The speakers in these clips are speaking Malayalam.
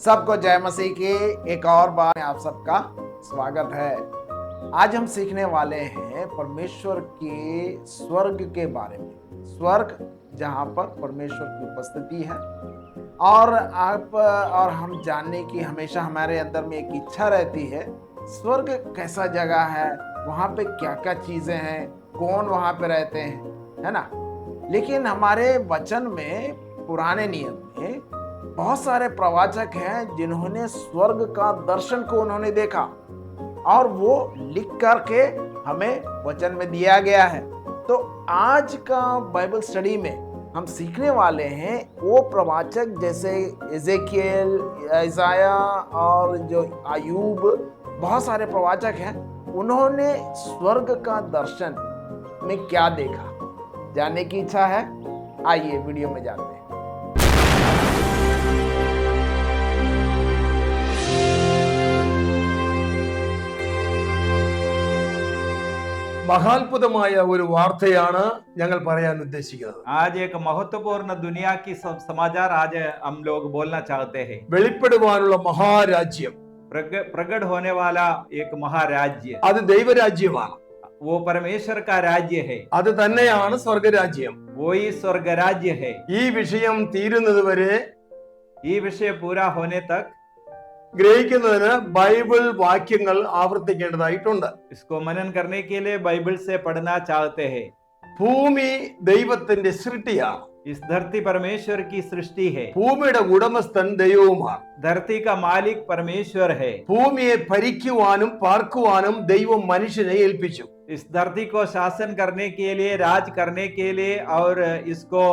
सबको जय मसीह की एक और बार आप सबका स्वागत है। आज हम सीखने वाले हैं परमेश्वर के स्वर्ग के बारे में। स्वर्ग जहाँ पर परमेश्वर की उपस्थिति है। और आप, और हम जानने की हमेशा हमारे अंदर में एक इच्छा रहती है, स्वर्ग कैसा जगह है, वहाँ पे क्या क्या चीज़ें हैं, कौन वहाँ पे रहते हैं, है ना? लेकिन हमारे वचन में, पुराने नियम में बहुत सारे प्रवाचक हैं जिन्होंने स्वर्ग का दर्शन को उन्होंने देखा और वो लिख करके हमें वचन में दिया गया है। तो आज का बाइबल स्टडी में हम सीखने वाले हैं वो प्रवाचक जैसे एजेकियल ईसाया और जो आयूब, बहुत सारे प्रवाचक हैं, उन्होंने स्वर्ग का दर्शन में क्या देखा? जानने की इच्छा है? आइए वीडियो में जाते हैं। മഹാത്ഭുതമായ ഒരു വാർത്തയാണ് ഞങ്ങൾ പറയാൻ ഉദ്ദേശിക്കുന്നത്. ആജ് മഹത്വപൂർണ ദുനിയാക്കി സമാചാർ ആജ് ഹം ലോഗ് ബോൽന ചാഹത്തെ ഹെ വെളിപ്പെടുവാനുള്ള മഹാരാജ്യം. പ്രകട് ഹോനെ വാല ഏക മഹാരാജ്യം അത് ദൈവരാജ്യമാണ്. വോ പരമേശ്വർ കാ രാജ്യ ഹെ അത് തന്നെയാണ് സ്വർഗരാജ്യം. വോയി സ്വർഗരാജ്യ ഹെ ഈ വിഷയം തീരുന്നത് വരെ ഈ വിഷയം പൂരാ ഹോനെ തക് ഗ്രഹിക്കുന്നതിന് ബൈബിൾ വാക്യങ്ങൾ ആവർത്തിക്കേണ്ടതായിട്ടുണ്ട് इसको मनन करने के लिए बाइबल से पढ़ना चाहते हैं ഭൂമി ദൈവത്തിന്റെ സൃഷ്ടിയാണ് इस धरती परमेश्वर की सृष्टि है ഭൂമിയുടെ ഉടമസ്ഥൻ ദൈവവുമാണ് धरती का मालिक परमेश्वर है ഭൂമിയെ ഭരിക്കുവാനും പാർക്കുവാനും ദൈവം മനുഷ്യനെ ഏൽപ്പിച്ചു इस धरती को शासन करने के लिए राज करने के लिए और इसको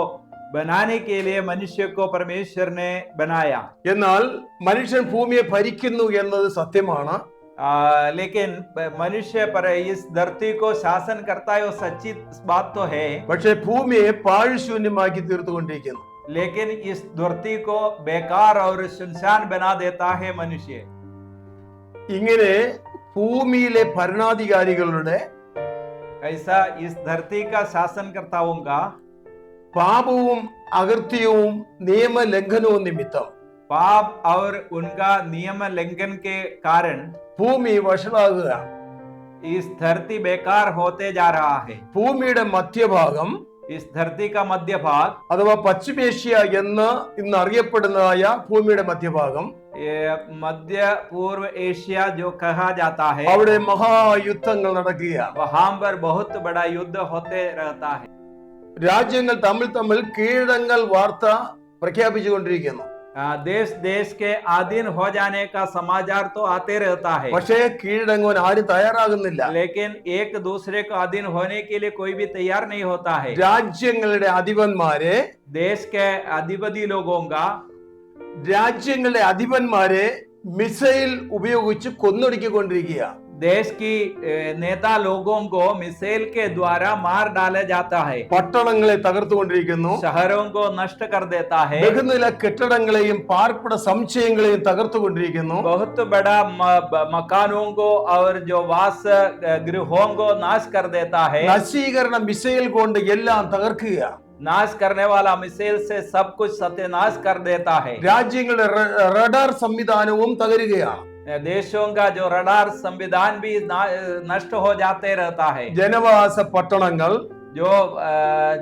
बनाने के लिए मनुष्य को परमेश्वर ने बनाया എന്നാൽ മനുഷ്യൻ ഭൂമിയെ ഭരിക്കുന്നു എന്നത് സത്യമാണ് आ, लेकिन मनुष्य पर इस धरती को शासन करता है वो सच्ची बात तो है പക്ഷെ ഭൂമിയെ പാഴ്ശൂന്യമാക്കി തീർത്തുകൊണ്ടിരിക്കുന്നു लेकिन इस धरती को बेकार और सुनसान बना देता है मनुष्य ഇങ്ങനെ ഭൂമിയിലെ ഭരണാധികാരികളുടെ ऐसा इस धरती का शासनकर्ताओं का പാപവും അകൃത്യവും നിയമലംഘനവും നിമിത്തം पाप और उनका नियम लंघन के कारण ഭൂമി വഷളാകുക इस धरती बेकार होते जा रहा है ഭൂമിയുടെ മധ്യഭാഗം इस धरती का मध्य भाग അഥവാ പശ്ചിമേഷ്യ എന്ന് ഇന്ന് അറിയപ്പെടുന്നതായ ഭൂമിയുടെ മധ്യഭാഗം ये मध्य पूर्व एशिया जो कहा जाता है അവിടെ മഹായുദ്ധങ്ങൾ നടക്കുകയാണ് वहां पर बहुत बड़ा युद्ध होते रहता है രാജ്യങ്ങൾ തമ്മിൽ തമ്മിൽ കീഴടങ്ങൽ വാർത്ത പ്രഖ്യാപിച്ചുകൊണ്ടിരിക്കുന്നു आ, देश देश के अधीन हो जाने का समाचार तो आते रहता है പക്ഷേ കീഴടങ്ങുവാൻ ആരും തയ്യാറാകുന്നില്ല लेकिन एक दूसरे को अधीन होने के लिए कोई भी तैयार नहीं होता है രാജ്യങ്ങളുടെ അധിപന്മാരെ देश के अधिपति लोगों का രാജ്യങ്ങളുടെ അധിപന്മാരെ മിസൈൽ ഉപയോഗിച്ച് കൊന്നൊടുക്കിക്കൊണ്ടിരിക്കുക देश की ए, नेता लोगों को मिसाइल के द्वारा मार डाला जाता है പട്ടണങ്ങളെ തകർത്തുകൊണ്ടിരിക്കുന്നു शहरों को नष्ट कर देता है ബഹുനില കെട്ടിടങ്ങളെയും പാർപ്പിട സമുച്ചയങ്ങളെയും തകർത്തുകൊണ്ടിരിക്കുന്നു बहुत बड़ा म- ब- मकानों को और जो वास अ, गृहों को नाश कर देता है നശീകരണ മിസൈൽ കൊണ്ട് എല്ലാം തകർക്കുക नाश करने वाला मिसाइल से सब कुछ सत्यानाश कर देता है രാജ്യങ്ങളുടെ റ- റഡാർ സംവിധാനവും തകരുകയാണ് देशों का जो रडार संविधान भी ना- नष्ट हो जाते रहता है ജനവാസ പട്ടണങ്ങൾ जो अ,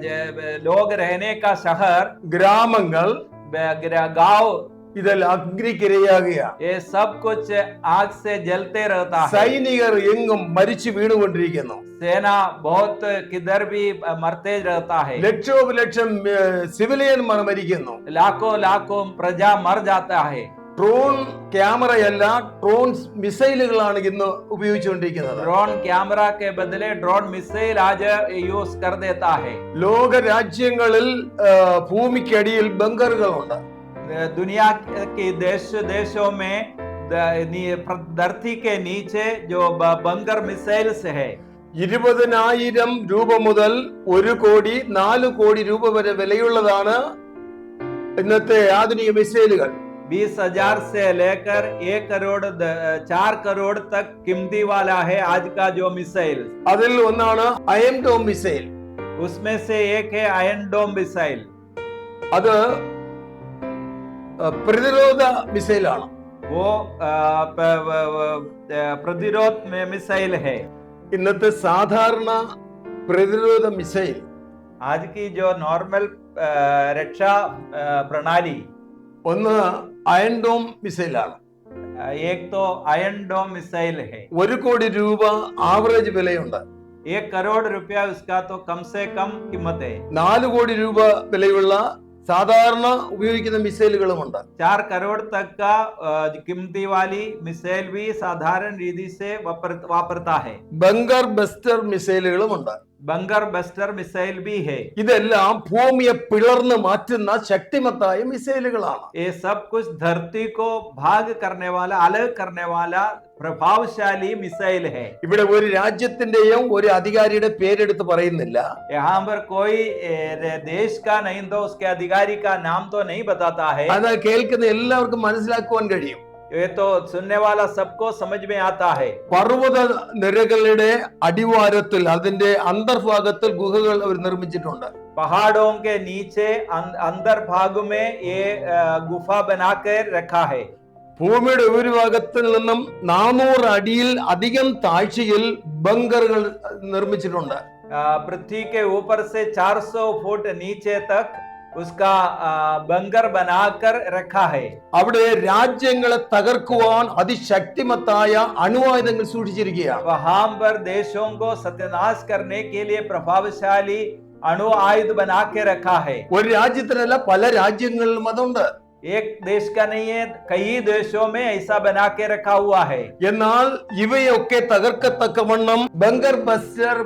ज- लोग रहने का शहर ഗ്രാമങ്ങൾ ब- ग- गांव ഇതെല്ലാം അഗ്നിക്കിരയാകുകയാണ് ये सब कुछ आग से जलते रहता है സൈനികർ എങ്ങും മരിച്ചു വീണുകൊണ്ടിരിക്കുന്നു सेना बहुत किधर भी मरते रहता है ലക്ഷോപലക്ഷം ഏഹ്, സിവിലിയന്മാർ മരിക്കുന്നു लाखों लाखों प्रजा मर जाता है ഡ്രോൺ ക്യാമറയല്ല ഡ്രോൺ മിസൈലുകളാണ് ഇന്ന് ഉപയോഗിച്ചുകൊണ്ടിരിക്കുന്നത്. ഡ്രോൺ ക്യാമറ ബദലെ ഡ്രോൺ മിസൈൽ ആജ് യൂസ് കർ ദേതാ ലോക രാജ്യങ്ങളിൽ ഭൂമിക്കടിയിൽ ബങ്കറുകളുണ്ട് ദുനിയാ കെ ദേശ ദേശോ മേ ധർത്തി കെ നീച്ചെ ജോ ബങ്കർ മിസൈൽസ് ഹെ. ഇരുപതിനായിരം രൂപ മുതൽ ഒരു കോടി നാല് കോടി രൂപ വരെ വിലയുള്ളതാണ് ഇന്നത്തെ ആധുനിക മിസൈലുകൾ. बीस हजार से लेकर एक करोड़ द- चार करोड़ तक कीमती वाला है आज का जो मिसाइल അതിൽ ഒന്നാണ് അയൺ ഡോം മിസൈൽ उसमें से एक है आयन डोम मिसाइल അത് ആ, പ്രതിരോധ മിസൈലാണ് वो अ, प- व- व- अ, प्रतिरोध में मिसाइल है ഇന്നത്തെ സാധാരണ പ്രതിരോധ മിസൈൽ आज की जो नॉर्मल अ, रक्षा अ, प्रणाली ഒന്ന് അയൺഡോം മിസൈലാണ് अ, एक तो आयरन डोम मिसाइल है ഒരു കോടി രൂപ ആവറേജ് വിലയുണ്ട് एक करोड़ रुपया उसका तो कम से कम कीमत है നാല് കോടി രൂപ വിലയുള്ള സാധാരണ ഉപയോഗിക്കുന്ന മിസൈലുകളുമുണ്ട് चार करोड़ तक का अ, कीमती वाली मिसाइल भी साधारण रीति से वापर, वापरता है ബങ്കർ ബസ്റ്റർ മിസൈലുകളുമുണ്ട് ബങ്കർ ബസ്റ്റർ മിസൈൽ ബി ഹേ. ഇതെല്ലാം ഭൂമിയെ പിളർന്ന് മാറ്റുന്ന ശക്തിമത്തായ മിസൈലുകളാണ്. ഈ സബ് കുച്ച് ധർത്തി കോ ഭാഗ് കർണേവാല അലഗ് കർണെ പ്രഭാവശാലി മിസൈൽ ഹേ. ഇവിടെ ഒരു രാജ്യത്തിന്റെയും ഒരു അധികാരിയുടെ പേരെടുത്ത് പറയുന്നില്ല. യഹാം പർ കോയി ദേശ് കാ നഹീം ഉസ്കെ അധികാരി കാ നാം തോ നഹീം ബതാതാ ഹേ. അത് കേൾക്കുന്ന എല്ലാവർക്കും മനസ്സിലാക്കുവാൻ കഴിയും. ये तो सुनने वाला सबको समझ में आता है പർവ്വത നിരകളുടെ അടിവാരത്തിൽ അതിന്റെ അന്തർഭാഗത്തിൽ ഗുഹകൾ അവർ നിർമ്മിച്ചിട്ടുണ്ട് पहाड़ों के नीचे अं- अंदर भाग में ये अ, गुफा बनाकर रखा है ഭൂമിയുടെ ഉപരിഭാഗത്തിൽ നിന്നും നാനൂറ് അടിയിൽ അധികം താഴ്ചയിൽ ബങ്കറുകൾ നിർമ്മിച്ചിട്ടുണ്ട് अ, पृथ्वी के ऊपर से 400 फुट नीचे तक അവിടെ രാജ്യങ്ങളെ തകർക്കുവാൻ അതിശക്തിമത്തായ അണുവായുധങ്ങൾ സൂക്ഷിച്ചിരിക്കുകയാണ്. പ്രഭാവശാലി അണു ആയുധ ബനാക്കെ രഖാഹേ ഒരു രാജ്യത്തിനല്ല പല രാജ്യങ്ങളിലും അതുണ്ട്. എന്നാൽ ഇവയൊക്കെ തകർക്കത്തക്കവണ്ണം ബംഗർ ബസ്റ്റർ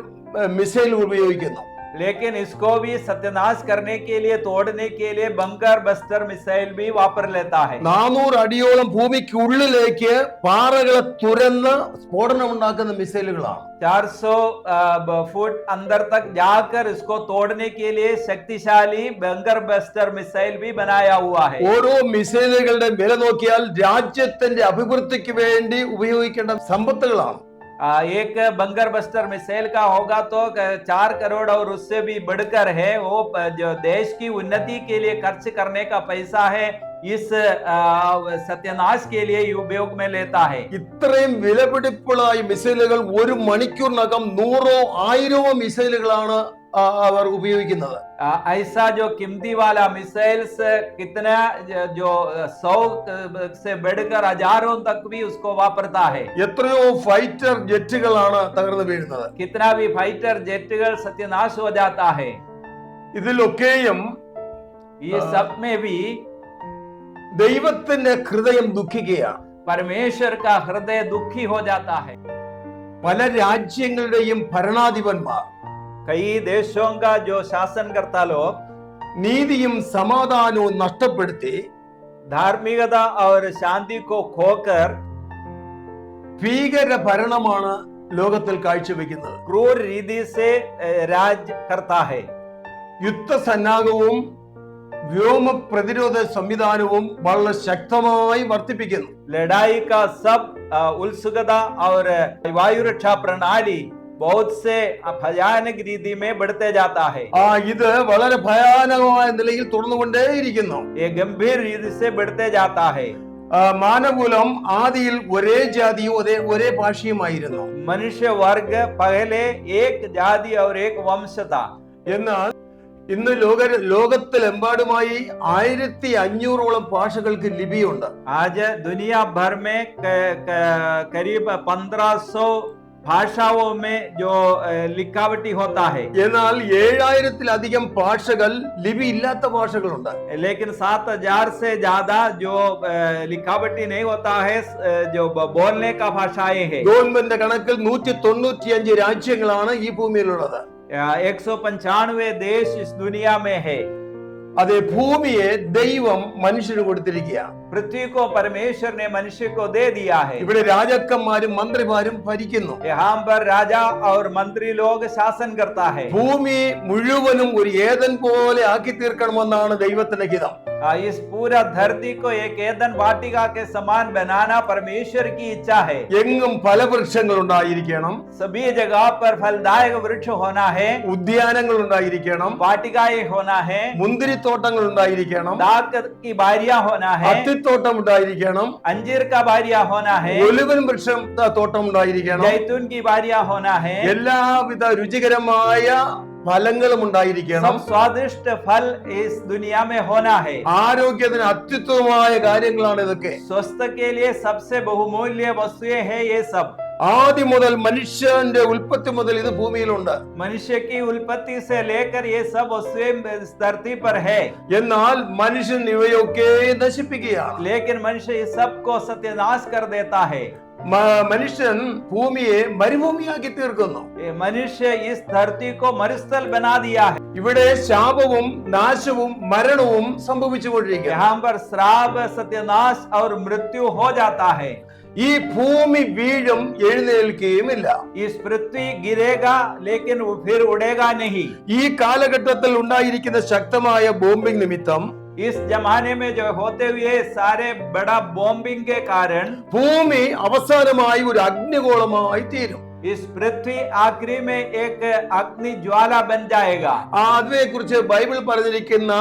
മിസൈൽ ഉപയോഗിക്കുന്നു. लेकिन इसको भी सत्यानाश करने के लिए तोड़ने के लिए बंकर बस्टर मिसाइल भी वापर लेता है നാനൂറ് അടിയോളം ഭൂമിക്കുള്ളിലേക്ക് പാറകളെ തുരന്ന് സ്ഫോടനം ഉണ്ടാക്കുന്ന മിസൈലുകളാണ് 400 अ, ब- फुट अंदर तक जाकर इसको तोड़ने के लिए शक्तिशाली बंकर बस्टर मिसाइल भी बनाया हुआ है ഓരോ മിസൈലുകളുടെ വില നോക്കിയാൽ രാജ്യത്തിന്റെ അഭിവൃദ്ധിക്ക് വേണ്ടി ഉപയോഗിക്കേണ്ട സമ്പത്തുകളാണ് आ, एक बंगर बस्टर मिसाइल का होगा तो चार करोड़ और उससे भी बढ़कर है। वो जो देश की उन्नति के लिए खर्च करने का पैसा है। इस आ, सत्यानाश के लिए उपयोग में लेता है ഇത്രയും വിലപിടിപ്പുള്ള ഈ മിസൈലുകൾ ഒരു മണിക്കൂറിനകം നൂറോ ആയിരമോ മിസൈലുകളാണ് ആ, അവർ ഉപയോഗിക്കുന്നത് आ, ऐसा जो कीमती वाला मिसाइल्स कितना ज- जो सौ से बढ़कर हजारों तक भी उसको वापरता है എത്രയോ ഫൈറ്റർ ജെറ്റുകളാണ് തകർന്നു വീഴുന്നത് कितना भी फाइटर जेटगल सत्यानाश हो जाता है ഇതിലൊക്കെയും ये आ, सब में भी ദൈവത്തിന്റെ ഹൃദയം ദുഃഖിക്കുകയാണ് परमेश्वर का हृदय दुखी हो जाता है പല രാജ്യങ്ങളുടെയും ഭരണാധിപന്മാർ कई देशों का जो शासनकर्ता लोग നീതിയും സമാധാനവും നഷ്ടപ്പെടുത്തി धार्मिकता और शांति को खोकर ഭീകര ഭരണമാണ് ലോകത്തിൽ കാഴ്ചവെക്കുന്നത് क्रूर रीति से अ, राज करता है യുദ്ധസന്നാഹവും വ്യോമ പ്രതിരോധ സംവിധാനവും വളരെ ശക്തമായി വർദ്ധിപ്പിക്കുന്നു. ലഡായി കാ സബ് ഉത്സുകത വായുരക്ഷാ പ്രണാലി ഇത് വളരെ ഭയാനകമായ നിലയിൽ തുടർന്നുകൊണ്ടേയിരിക്കുന്നു. ഏ ഗംഭീര രീതി സെ ബെടുത്തേ മാനകുലം ആദിയിൽ ഒരേ ജാതിയും ഒരേ ഒരേ ഭാഷയുമായിരുന്നു. മനുഷ്യവർഗ പകലേ ഏക് ജാതി അവർ ഏക് വംശത. എന്നാൽ ഇന്ന് ലോക ലോകത്തിലെമ്പാടുമായി ആയിരത്തി അഞ്ഞൂറോളം ഭാഷകൾക്ക് ലിപിയുണ്ട്. ആജ ദുനിയ ഭർമേ കരീബ് പന്ത്രാസോ ഭാഷാവോ മേ ജോ ലിക്കാവട്ടി ഹോത്താ ഹെ. എന്നാൽ ഏഴായിരത്തിലധികം ഭാഷകൾ ലിപി ഇല്ലാത്ത ഭാഷകളുണ്ട്. ലേക്കിൻ സാത്ത് ഹജാർ സെ ജാദ ജോ ലിക്കാവട്ടി നെയ് ഹോത്താ ഹെ ജോ ബോൽനെ കാ ഭാഷായേ ഹെ. ഗവൺമെന്റ് കണക്കിൽ നൂറ്റി തൊണ്ണൂറ്റിയഞ്ച് രാജ്യങ്ങളാണ് ഈ ഭൂമിയിലുള്ളത്. एक सौ पंचानवे देश इस दुनिया में है അതെ ഭൂമിയെ ദൈവം മനുഷ്യന് കൊടുത്തിരിക്കുകയാണ് पृथ्वी को परमेश्वर ने मनुष्य को दे दिया है ഇവിടെ രാജാക്കന്മാരും മന്ത്രിമാരും ഭരിക്കുന്നു यहाँ पर राजा और मंत्री लोग शासन करता है ഭൂമി മുഴുവനും ഒരു ഏതൻ പോലെ ആക്കി തീർക്കണമെന്നാണ് ദൈവത്തിന്റെ ഹിതം आ, इस पूरा धरती को एक एदन वाटिका के समान बनाना परमेश्वर की इच्छा है എങ്ങും ഫലവൃക്ഷങ്ങൾ ഉണ്ടായിരിക്കണം सभी जगह पर फलदायक वृक्ष होना है ഉദ്യാനങ്ങൾ ഉണ്ടായിരിക്കണം वाटिकाएं होना है മുന്തിരിത്തോട്ടങ്ങൾ ഉണ്ടായിരിക്കണം दाग की बारियां होना है മുന്തിരിത്തോട്ടം ഉണ്ടായിരിക്കണം അഞ്ചീർ കാ ഭാര്യ ഹോനാ ഹേ ഒലിവൻ വൃക്ഷം തോട്ടം ഉണ്ടായിരിക്കണം ജൈത്തൂൻ കി ഭാര്യ ഹോനാ ഹേ എല്ലാവിധ രുചികരമായ ഫലങ്ങളും ഉണ്ടായിരിക്കണം. സ്വാദിഷ്ട ഫൽ ഈസ് ദുനിയാമേ ഹോനാ ഹേ ആരോഗ്യത്തിന് അത്യുത്തമമായ കാര്യങ്ങളാണ് ഇതൊക്കെ. സ്വസ്ഥക്കേലിയെ കേ സബ്സെ ബഹുമൂല്യ വസ്തുയേ ഹേ യേ സബ്. ആദ്യം മുതൽ മനുഷ്യന്റെ ഉൽപ്പത്തി മുതൽ ഇത് ഭൂമിയിലുണ്ട്. മനുഷ്യക്ക് ഉൽപ്പത്തി ധർത്തി പർ ഹേ. എന്നാൽ മനുഷ്യൻ ഇവയൊക്കെ നശിപ്പിക്കുകയാണ്. ലേക്കിൻ മനുഷ്യ സബ്കോ സത്യനാശ് കർ ദേതാ ഹേ. മനുഷ്യൻ ഭൂമിയെ മരുഭൂമിയാക്കി തീർക്കുന്നു. മനുഷ്യ ഈ ധർത്തിക്കോ മരുസ്ഥൽ ബനാദിയാ ഇവിടെ ശാപവും നാശവും മരണവും സംഭവിച്ചു കൊണ്ടിരിക്കുന്നു ശ്രാപ സത്യനാശ് ഔർ മൃത്യു ഹോ ജാത്താ ഹേ. ഈ ഭൂമി വീഴും എഴുന്നേൽക്കുകയുമില്ല इस पृथ्वी गिरेगा लेकिन वो फिर उड़ेगा नहीं ഈ കാലഘട്ടത്തിൽ ഉണ്ടായിരിക്കുന്ന ശക്തമായ ബോംബിംഗ് നിമിത്തം इस जमाने में जो होते हुए सारे बड़ा बॉम्बिंग के कारण ഭൂമി അവസാനമായി ഒരു അഗ്നിഗോളമായി തീരും इस पृथ्वी आखिरी में एक अग्नि ज्वाला बन जाएगा ആ അതിനെക്കുറിച്ച് ബൈബിൾ പറഞ്ഞിരിക്കുന്ന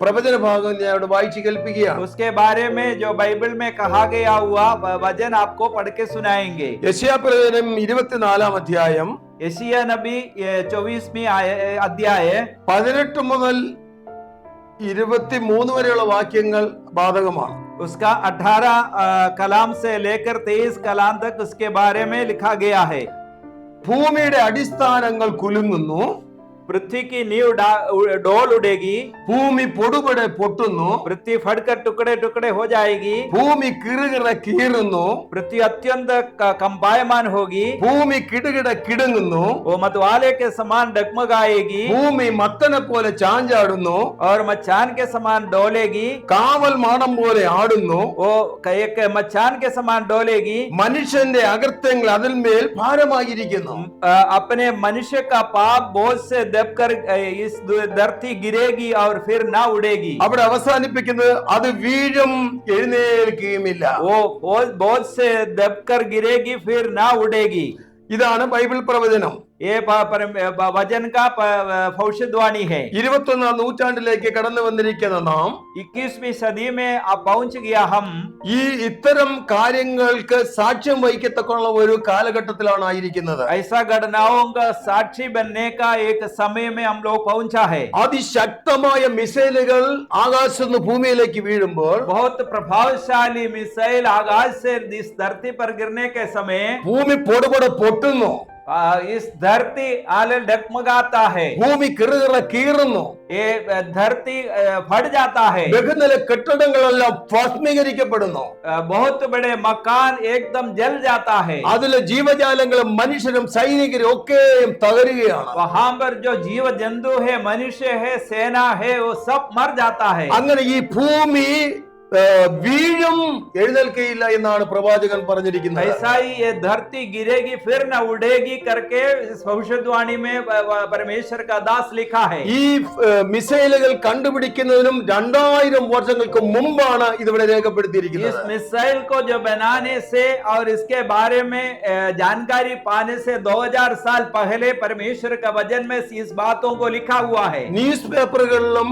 പ്രവചന ഭാഗം ഞാൻ ഇവിടെ വായിച്ചു കേൾപ്പിക്കുകയാണ് उसके बारे में जो बाइबल में कहा गया हुआ व- वचन आपको पढ़ के सुनाएंगे യശയാ പ്രവചനം ഇരുപത്തിനാലാം അധ്യായം एशिया नबी चौबीसवीं अध्याय പതിനെട്ട് മുതൽ ഇരുപത്തി മൂന്ന് വരെയുള്ള വാക്യങ്ങൾ ബാധകമാണ് उसका 18 कलाम से लेकर 23 कलाम तक उसके बारे में लिखा गया है ഭൂമിയുടെ അടിസ്ഥാനങ്ങൾ കുലുങ്ങുന്നു पृथ्वी की नींव डा- उ- डोल उड़ेगी ഭൂമി പൊടുപടെ പൊട്ടുന്നു पृथ्वी फटकर टुकड़े टुकड़े हो जाएगी ഭൂമി കിറുകിറ കീറുന്നു पृथ्वी अत्यंत क- कंपायमान होगी ഭൂമി കിടുകിട കിടങ്ങുന്നു वो मतवाले के समान डगमगाएगी ഭൂമി മത്തനെ പോലെ ചാഞ്ചാടുന്നു और मचान के समान डोलेगी കാവൽ മാടം പോലെ ആടുന്നു वो क- एक मचान के समान डोलेगी മനുഷ്യന്റെ അകൃത്യങ്ങൾ അതിന്മേൽ ഭാരമായിരിക്കുന്നു अ, अपने मनुष्य का पाप बोझ से दबकर अ, इस दु- धरती गिरेगी और फिर ना उड़ेगी അവിടെ അവസാനിപ്പിക്കുന്നത് അത് വീഴും എഴുന്നേൽക്കുകയുമില്ല वो बोझ बोझ से दबकर गिरेगी फिर ना उड़ेगी ഇതാണ് ബൈബിൾ പ്രവചനം ഇരുപത്തൊന്നാം നൂറ്റാണ്ടിലേക്ക് കടന്നു വന്നിരിക്കുന്ന നാം ഇക്കീസ്മി സദീമേ പൗഞ്ചിയാഹം ഈ ഇത്തരം കാര്യങ്ങൾക്ക് സാക്ഷ്യം വഹിക്കത്തക്കുള്ള ഒരു കാലഘട്ടത്തിലാണ് ആയിരിക്കുന്നത്. ഐസാ ഘടനാവുക സാക്ഷി ബന്നേക്ക സമയമേ ഹം ലോക പൗഞ്ചാഹേ അതിശക്തമായ മിസൈലുകൾ ആകാശത്ത് ഭൂമിയിലേക്ക് വീഴുമ്പോൾ ബഹുത് പ്രഭാവശാലി മിസൈൽ ആകാശ ധർത്തി പർ ഗിർനേ സമയം. ഭൂമി പൊടുപൊടെ പൊട്ടുന്നു. ഇസ് ധർത്തി ആലിൽ ഡഗ്മഗാത്താ ഹേ. ഭൂമി കിറുകിറ കീറുന്നു. ഈ ധർത്തി ഫട് ജാത്താ ഹേ. ബഹുനില കെട്ടിടങ്ങളെല്ലാം ഭസ്മീകരിക്കപ്പെടുന്നു. ബഹുത്ത് ബഡെ മക്കാൻ ഏകദം ജൽ ജാത്താ ഹേ. അതിലെ ജീവജാലങ്ങളും മനുഷ്യരും സൈനികരും ഒക്കെയും തകരുകയാണ്. വഹാം പർ ജോ ജീവ ജന്തു ഹേ മനുഷ്യ ഹേ സേന ഹേ ഓ സബ് മർ ജാത്താ ഹേ. അങ്ങനെ ഈ ഭൂമി വീഴും എഴുന്നേൽക്കയില്ല എന്നാണ് പ്രവാചകൻ പറഞ്ഞിരിക്കുന്നത് ऐसा ही ये धरती गिरेगी फिर न उड़ेगी करके इस भविष्यवाणी में व- व- परमेश्वर का दास लिखा है ഈ ആ, മിസൈലുകൾ കണ്ടുപിടിക്കുന്നതിനും രണ്ടായിരം വർഷങ്ങൾക്ക് മുമ്പാണ് ഇതിവിടെ इस രേഖപ്പെടുത്തിയിരിക്കുന്നത് मिसाइल को जो बनाने से और इसके बारे में अ, जानकारी पाने से 2000 साल पहले परमेश्वर का वचन में इस बातों को लिखा हुआ है ന്യൂസ് പേപ്പറുകളിലും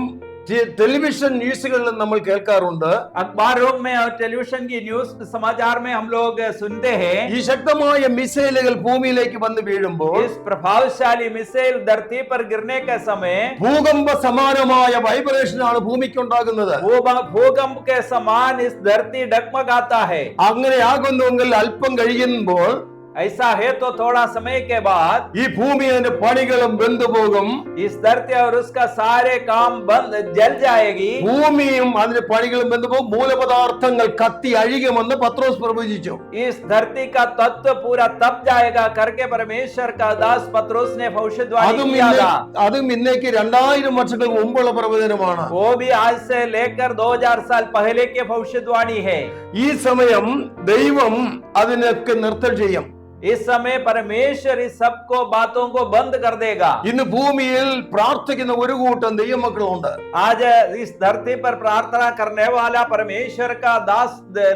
ടെ- ടെലിവിഷൻ ന്യൂസുകളിലും നമ്മൾ കേൾക്കാറുണ്ട് अखबारों में और टेलीविजन की न्यूज समाचार में हम लोग सुनते हैं ഈ ശക്തമായ മിസൈലുകൾ ഭൂമിയിലേക്ക് വന്ന് വീഴുമ്പോൾ इस प्रभावशाली मिसाइल धरती पर गिरने के समय ഭൂകമ്പ സമാനമായ വൈബ്രേഷൻ ആണ് ഭൂമിക്ക് ഉണ്ടാകുന്നത് भूभ- भूकंप के समान इस धरती डगमगाता है അങ്ങനെ ആകുന്നുവെങ്കിൽ അല്പം കഴിയുമ്പോൾ ऐसा है तो थोड़ा समय के बाद ഈ ഭൂമി അതിന്റെ പണികളും വെന്തുപോകും इस धरती और उसका सारे काम बंद जल जाएगी ഭൂമിയും അതിന്റെ പണികളും വെന്തുപോകും മൂലപദാർത്ഥങ്ങൾ കത്തി അഴിയുമെന്ന് പത്രോസ് പ്രവചിച്ചു इस धरती का तत्व पूरा तप जाएगा करके परमेश्वर का दास पत्रोस ने भविष्यवाणी അതും किया ഇന്ന് था അതും ഇന്നേക്ക് രണ്ടായിരം വർഷങ്ങൾക്ക് മുമ്പുള്ള പ്രവചനമാണ് वो भी आज से लेकर 2000 साल पहले के भविष्यवाणी है ഈ സമയം ദൈവം അതിനൊക്കെ നിർത്തൽ ചെയ്യും इस समय परमेश्वर इस सबको बातों को बंद कर देगा ഇന്ന് ഭൂമിയിൽ പ്രാർത്ഥിക്കുന്ന ഒരു കൂട്ടം ദൈവമക്കളുണ്ട് आज इस धरती पर प्रार्थना करने वाला परमेश्वर का दास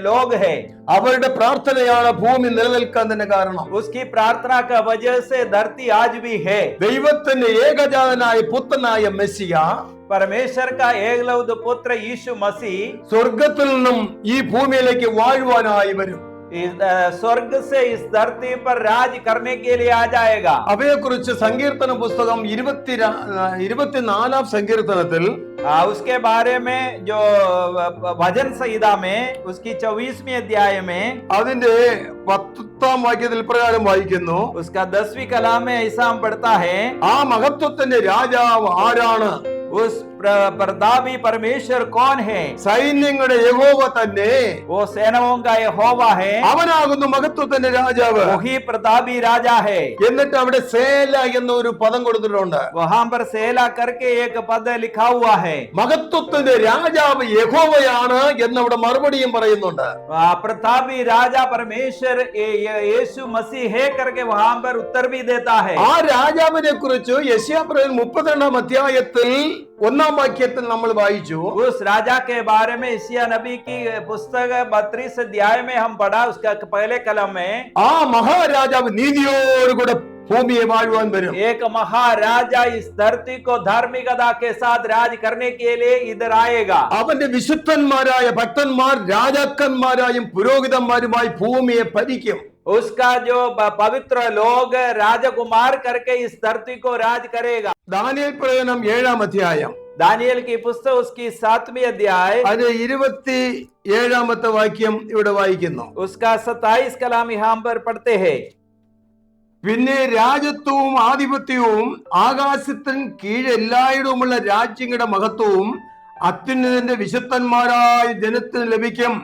लोग है അവരുടെ പ്രാർത്ഥനയാണ് ഭൂമി നിലനിൽക്കാൻ തന്നെ കാരണം उसकी प्रार्थना का वजह से धरती आज भी है ദൈവത്തിന്റെ ഏകജാതനായ പുത്രനായ മെസ്സിയ परमेश्वर का एकलव्य पुत्र यीशु मसीह സ്വർഗത്തിൽ നിന്നും ഈ ഭൂമിയിലേക്ക് വാഴുവാനായി വരും इस अ, स्वर्ग से इस धरती पर राज करने के लिए आ जाएगा അവയെക്കുറിച്ച് സങ്കീർത്തന പുസ്തകം ഇരുപത്തി ഇരുപത്തിനാലാം സങ്കീർത്തനത്തിൽ आ, उसके बारे में जो अ, भजन संहिता में उसकी चौबीसवीं अध्याय में അതിന്റെ പത്താം വാക്യത്തിൽ പ്രകാരം വായിക്കുന്നു उसका दसवीं कला में ऐसा हम पढ़ता है ആ മഹത്വത്തിന്റെ രാജാവ് ആരാണ് उस പ്രതാപി പരമേശ്വർ കോൻ ഹേ? സൈന്യങ്ങളുടെ യഹോവ തന്നെ. ഓ സേനവോങ്ക യഹോവ ഹേ? അവനാകുന്നു മഹത്വത്തിന്റെ രാജാവ്. പ്രതാപി രാജാ ഹേ. എന്നിട്ട് അവിടെ സേല എന്ന ഒരു പദം കൊടുത്തിട്ടുണ്ട്. വഹാംബർ സേല കർക്കെ ഏക പദ ലിഖാ ഹേ. മഹത്വത്തിന്റെ രാജാവ് യഹോവയാണ് എന്ന് അവിടെ മറുപടിയും പറയുന്നുണ്ട്. പ്രതാപി രാജാ പരമേശ്വർ യേശു മസി ഹേ കർക്കെ വഹാംബർ ഉത്തർ ദേതാ ഹേ. ആ രാജാവിനെ കുറിച്ച് യശ്യാപ്രവൻ മുപ്പത്തിരണ്ടാം അധ്യായത്തിൽ ഒന്നാം വാക്യത്തിൽ നമ്മൾ വായിച്ചു उस राजा के बारे में इसिया नबी की पुस्तक बत्तीस अध्याय में हम पढ़ा उसका पहले कलम में ആ മഹാരാജാവ് നീതിയോടുകൂടെ ഭൂമിയെ വാഴുവാൻ വരും एक महाराजा इस धरती को धार्मिकता के साथ राज करने के लिए इधर आएगा അവന്റെ വിശുദ്ധന്മാരായ ഭക്തന്മാർ രാജാക്കന്മാരായും പുരോഹിതന്മാരുമായി ഭൂമിയെ ഭരിക്കും उसका जो प- पवित्र लोग राजकुमार करके इस धरती को राज करेगा ദാനിയേൽ പ്രവചനം ഏഴാം അധ്യായം दानियल की पुस्तक उसकी सातवीं अध्याय അത് ഇരുപത്തി ഏഴാമത്തെ വാക്യം ഇവിടെ വായിക്കുന്നു उसका सत्ताईस कलाम यहाँ पर पढ़ते हैं പിന്നെ രാജ്യത്വവും ആധിപത്യവും ആകാശത്തിന് കീഴ് എല്ലായിടവുമുള്ള രാജ്യങ്ങളുടെ മഹത്വവും അത്യുന്നതന്റെ വിശുദ്ധന്മാരായ ജനത്തിന് ലഭിക്കും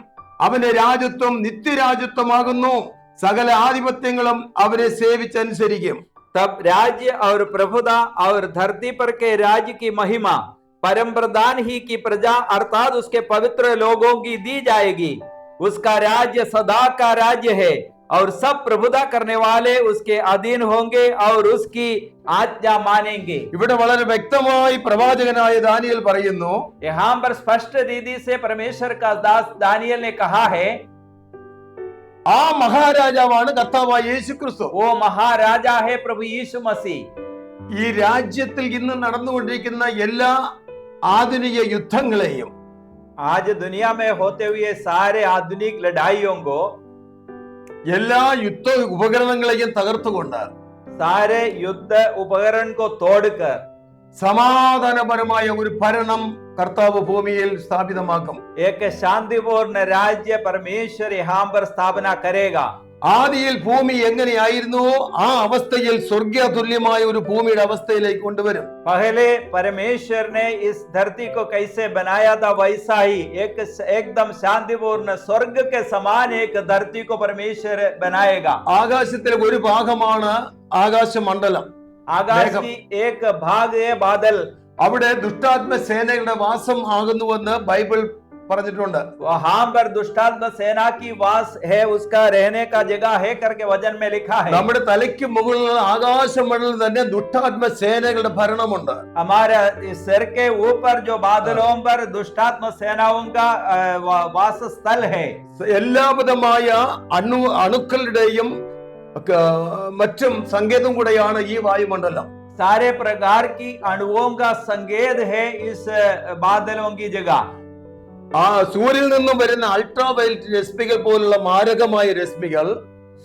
അവന്റെ രാജ്യത്വം നിത്യരാജ്യത്വമാകുന്നു സകല ആധിപത്യങ്ങളും അവരെ സേവിച്ചനുസരിക്കും तब राज्य और प्रभुता और धरती पर के राज्य की महिमा परम प्रधान ही की प्रजा अर्थात उसके पवित्र लोगों की दी जाएगी उसका राज्य सदा का राज्य है और सब प्रभुता करने वाले उसके अधीन होंगे और उसकी आज्ञा मानेंगे ഇവിടെ വളരെ വ്യക്തമായി പ്രവാചകനായ ദാനിയൽ പറയുന്നു यहाँ पर स्पष्ट रीति से परमेश्वर का दास दानियल ने कहा है ആ മഹാരാജാവാണ് കർത്താവായ യേശു ക്രിസ്തു वो महाराजा है प्रभु यीशु मसीह ഈ രാജ്യത്തിൽ ഇന്ന് നടന്നുകൊണ്ടിരിക്കുന്ന എല്ലാ ആധുനിക യുദ്ധങ്ങളെയും आज दुनिया में होते हुए सारे आधुनिक लड़ाइयों को എല്ലാ യുദ്ധ ഉപകരണങ്ങളെയും തകർത്തുകൊണ്ട് सारे युद्ध उपकरण को तोड़कर സമാധാനപരമായ ഒരു ഭരണം കർത്താവ് ഭൂമിയിൽ സ്ഥാപിതമാക്കും. ഏക ശാന്തിപൂർണ രാജ്യ പരമേശ്വരി ഹാംബർ സ്ഥാപന കരേഖ ആദിയിൽ ഭൂമി എങ്ങനെയായിരുന്നു? ആ അവസ്ഥയിൽ സ്വർഗ്യ തുല്യമായ ഒരു ഭൂമിയുടെ അവസ്ഥയിലേക്ക് കൊണ്ടുവരും. പഹലെ പരമേശ്വരനെ ഇസ് ധർത്തി കോ കൈസെ ബനായാത വൈസായി ഏക ഏകദം ശാന്തിപൂർണ സ്വർഗ കെ സമാൻ ഏക ധർത്തി കോ പരമേശ്വര ബനായക ആകാശത്തിലെ ഒരു ഭാഗമാണ് ആകാശമണ്ഡലം. ആകാശ ഏക ഭാഗേ ബാദൽ അവിടെ ദുഷ്ടാത്മ സേനകളുടെ വാസം ആകുന്നുവെന്ന് ബൈബിൾ പറഞ്ഞിട്ടുണ്ട്. വഹാംബർ ദുഷ്ടാത്മ സേന കി വാസ്. ഹേ ഉസ്കാ രഹനെ കാ ജഗ ഹേ കർക്കെ വചൻ മേ ലിഖാ ഹേ. നമ്മുടെ തലയ്ക്ക് മുകളിലുള്ള ആകാശം മുകളിൽ തന്നെ ദുഷ്ടാത്മ സേനകളുടെ ഭരണമുണ്ട്. ഹമാര സിർ കെ ഊപ്പർ ജോ ബാദലോം പർ ദുഷ്ടാത്മ സേനാവും കാ വാസസ്ഥൽ ഹേ. എല്ലാവിധമായ അണു അണുക്കളുടെയും മറ്റും സങ്കേതം കൂടെയാണ് ഈ വായുമണ്ഡലം सारे प्रकार की अणुओं का संकेत है इस अ, बादलों की जगह ആ സൂര്യനിൽ നിന്നും വരുന്ന അൾട്രാ വയലറ്റ് രശ്മികൾ പോലുള്ള മാരകമായ രശ്മികൾ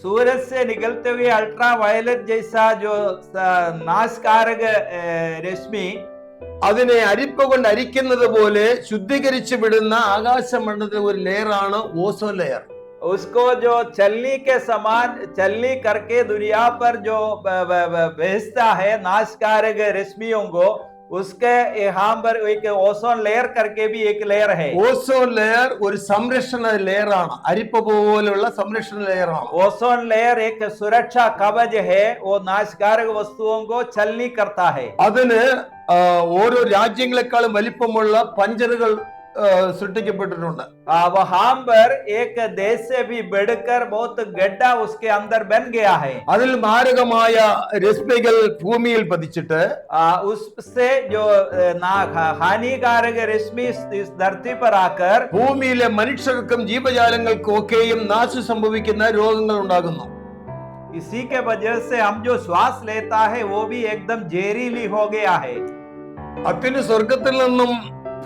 सूरज से निकलते हुए अल्ट्रा वायलेट जैसा जो स- नाशकारक अ, रश्मि അതിനെ അരിപ്പ കൊണ്ട് അരിക്കുന്നത് പോലെ ശുദ്ധീകരിച്ചു വിടുന്ന ആകാശമണ്ഡലത്തിലെ ഒരു ലെയറാണ് ഓസോൻ ലെയർ उसको जो चलनी के समान चलनी करके दुनिया पर जो ब- ब- ब- भेजता है नाशकारक रश्मियों को उसके यहाँ पर एक ओसोन लेयर करके भी एक लेयर है ഓസോൻ ലെയർ ഒരു സംരക്ഷണ ലെയറാണ് അരിപ്പ പോലുള്ള സംരക്ഷണ ലെയറാണ് ओसोन लेयर एक सुरक्षा कवच है वो नाशकारक वस्तुओं को छलनी करता है അതിന് ആ, ഓരോ രാജ്യങ്ങളെക്കാളും വലിപ്പമുള്ള പഞ്ചറുകൾ സൃഷ്ടിക്കപ്പെട്ടിട്ടുണ്ട് आ, वहां पर एक देश से भी बढ़कर बहुत गड्ढा उसके अंदर बन गया है അതിൽ മാരകമായ രശ്മികൾ ഭൂമിയിൽ പതിച്ചിട്ട് आ, उससे जो अ, ना हा- हानिकारक रश्मि इस इस धरती पर आकर ഭൂമിയിലെ മനുഷ്യർക്കും ജീവജാലങ്ങൾക്കും ഒക്കെയും നാശം സംഭവിക്കുന്ന രോഗങ്ങൾ ഉണ്ടാകുന്നു इसी के वजह से हम जो श्वास लेता है वो भी एकदम जहरीली हो गया है അത്തിന് സ്വർഗത്തിൽ നിന്നും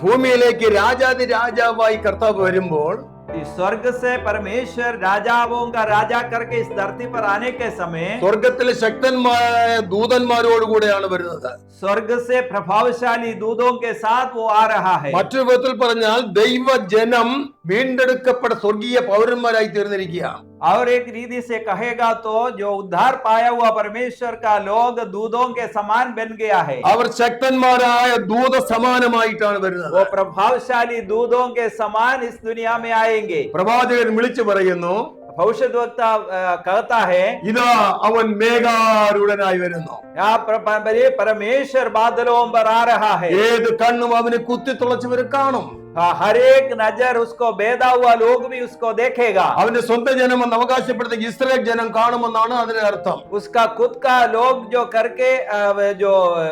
ഭൂമിയിലേക്ക് രാജാതി രാജാവായി കർത്താവ് വരുമ്പോൾ इस स्वर्ग से परमेश्वर राजाओं का राजा करके इस धरती पर आने के समय സ്വർഗത്തിലെ ശക്തന്മാരായ ദൂതന്മാരോടുകൂടെയാണ് വരുന്നത് स्वर्ग से प्रभावशाली दूधों के साथ वो आ रहा है മറ്റൊരു വിധത്തിൽ പറഞ്ഞാൽ ദൈവജനം വീണ്ടെടുക്കപ്പെട്ട സ്വർഗീയ പൗരന്മാരായി തീർന്നിരിക്കുകയാണ് और एक रीति से कहेगा तो जो उद्धार पाया हुआ परमेश्वर का लोग दूधों के समान बन गया है അവർ ശക്തന്മാരായ ദൂത സമാനമായിട്ടാണ് വരുന്നത് वो प्रभावशाली दूधों के समान इस दुनिया में आएंगे പ്രവാചകൻ വിളിച്ചു പറയുന്നു भविष्य वक्ता अ, कहता है ഇതാ അവൻ മേഘാരൂഢനായി വരുന്നു यहाँ पर- पर- ये परमेश्वर बादलों पर आ रहा है ഏത് കണ്ണും അവന് കുത്തി തുളച്ചവർ കാണും हाँ, हर एक नजर उसको बेदा हुआ लोग भी उसको देखेगा അവന്റെ സ്വന്തം ജനമെന്ന് അവകാശപ്പെടുന്ന ഇസ്രയേൽ ജനം കാണുമെന്നാണ് അതിന്റെ അർത്ഥം उसका खुद का लोग जो करके अ, जो अ,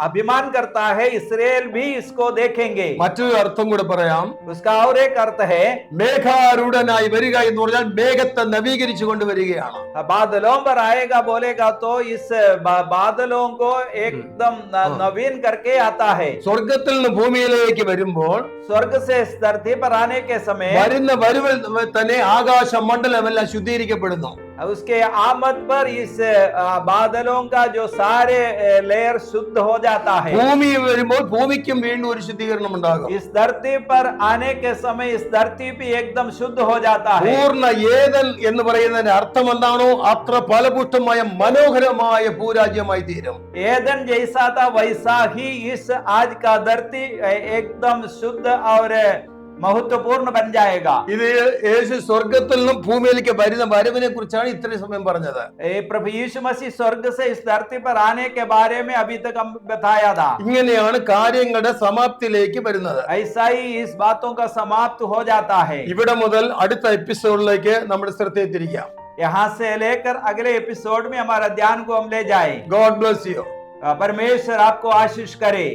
अभिमान करता है इसराइल भी इसको देखेंगे മറ്റൊരു അർത്ഥം കൂടെ പറയാം उसका और एक अर्थ है മേഘാരൂഢനായി വരിക എന്ന് പറഞ്ഞാൽ മേഘത്തെ നവീകരിച്ചു കൊണ്ടുവരികയാണ് बादलों पर आएगा बोलेगा तो इस बा- बादलों को एकदम न- हाँ। नवीन करके आता है സ്വർഗത്തിൽ നിന്ന് ഭൂമിയിലേക്ക് വരുമ്പോൾ സ്വർഗ സേ സ്ഥലത്തെ പറാനേ സമയം. വരുന്ന വരുവിൽ തന്നെ ആകാശ മണ്ഡലമെല്ലാം ശുദ്ധീകരിക്കപ്പെടുന്നു. उसके आमद पर इस अ, बादलों का जो सारे अ, लेयर शुद्ध हो जाता है ഭൂമി വരുമ്പോൾ ഭൂമിക്കും വീണ്ടും ഒരു ശുദ്ധീകരണം ഉണ്ടാകും इस धरती पर आने के समय इस धरती भी एकदम शुद्ध हो जाता है പൂർണ്ണ ഏതൻ എന്ന് പറയുന്നതിന്റെ അർത്ഥം എന്താണോ അത്ര ഫലപുഷ്ടമായ മനോഹരമായ ഭൂരാജ്യമായി തീരും एदन जैसा था वैसा ही इस आज का धरती अ, एकदम शुद्ध और महत्वपूर्ण बन जाएगा ഇത് യേശു സ്വർഗത്തിൽ നിന്നും ഭൂമിയിലേക്ക് വരുന്ന വരവിനെ കുറിച്ചാണ് ഇത്രയും സമയം പറഞ്ഞത് ए, प्रभु यीशु मसीह स्वर्ग से इस धरती पर आने के बारे में अभी तक हम बताया था ഇങ്ങനെയാണ് കാര്യങ്ങളുടെ സമാപ്തിയിലേക്ക് വരുന്നത് ऐसा ही इस बातों का समाप्त हो जाता है ഇവിടെ മുതൽ അടുത്ത എപ്പിസോഡിലേക്ക് നമ്മുടെ ശ്രദ്ധയെ തിരിക്കാം यहाँ से लेकर अगले एपिसोड में हमारा ध्यान को हम ले जाए ഗോഡ് ബ്ലസ് യു परमेश्वर आपको आशीष करे